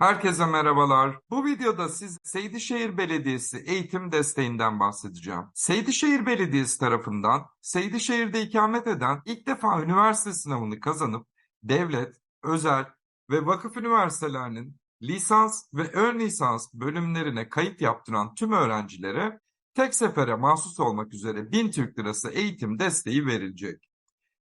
Herkese merhabalar. Bu videoda size Seydişehir Belediyesi eğitim desteğinden bahsedeceğim. Seydişehir Belediyesi tarafından Seydişehir'de ikamet eden ilk defa üniversite sınavını kazanıp devlet, özel ve vakıf üniversitelerinin lisans ve ön lisans bölümlerine kayıt yaptıran tüm öğrencilere tek sefere mahsus olmak üzere 1000 Türk Lirası eğitim desteği verilecek.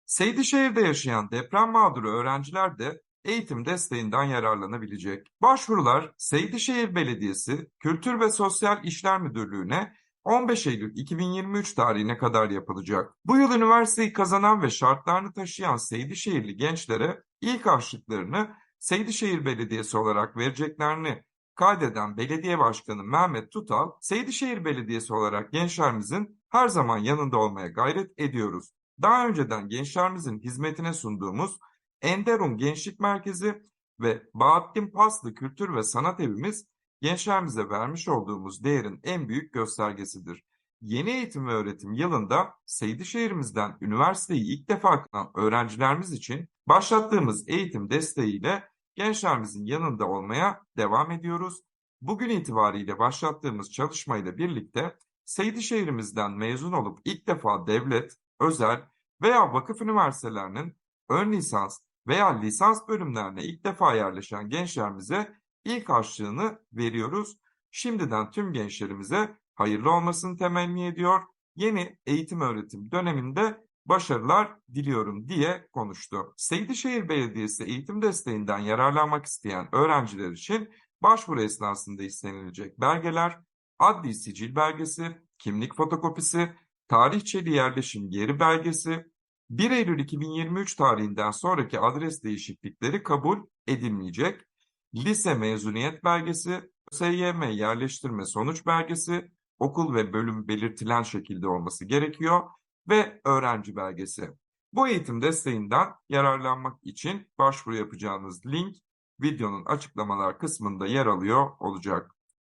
Seydişehir'de yaşayan deprem mağduru öğrenciler de eğitim desteğinden yararlanabilecek. Başvurular Seydişehir Belediyesi Kültür ve Sosyal İşler Müdürlüğü'ne 15 Eylül 2023 tarihine kadar yapılacak. Bu yıl üniversiteyi kazanan ve şartlarını taşıyan Seydişehirli gençlere ilk harçlıklarını Seydişehir Belediyesi olarak vereceklerini kaydeden Belediye Başkanı Mehmet Tutal, Seydişehir Belediyesi olarak gençlerimizin her zaman yanında olmaya gayret ediyoruz. Daha önceden gençlerimizin hizmetine sunduğumuz Enderun Gençlik Merkezi ve Bahattin Paslı Kültür ve Sanat Evimiz gençlerimize vermiş olduğumuz değerin en büyük göstergesidir. Yeni eğitim ve öğretim yılında Seydişehir'imizden üniversiteyi ilk defa kazanan öğrencilerimiz için başlattığımız eğitim desteğiyle gençlerimizin yanında olmaya devam ediyoruz. Bugün itibariyle başlattığımız çalışmayla birlikte Seydişehir'imizden mezun olup ilk defa devlet, özel veya vakıf üniversitelerinin ön lisans veya lisans bölümlerine ilk defa yerleşen gençlerimize ilk harçlığını veriyoruz. Şimdiden tüm gençlerimize hayırlı olmasını temenni ediyor. Yeni eğitim öğretim döneminde başarılar diliyorum diye konuştu. Seydişehir Belediyesi eğitim desteğinden yararlanmak isteyen öğrenciler için başvuru esnasında istenilecek belgeler, adli sicil belgesi, kimlik fotokopisi, tarihçeli yerleşim yeri belgesi, 1 Eylül 2023 tarihinden sonraki adres değişiklikleri kabul edilmeyecek. Lise mezuniyet belgesi, SYM yerleştirme sonuç belgesi, okul ve bölüm belirtilen şekilde olması gerekiyor ve öğrenci belgesi. Bu eğitim desteğinden yararlanmak için başvuru yapacağınız link videonun açıklamalar kısmında yer alıyor olacak.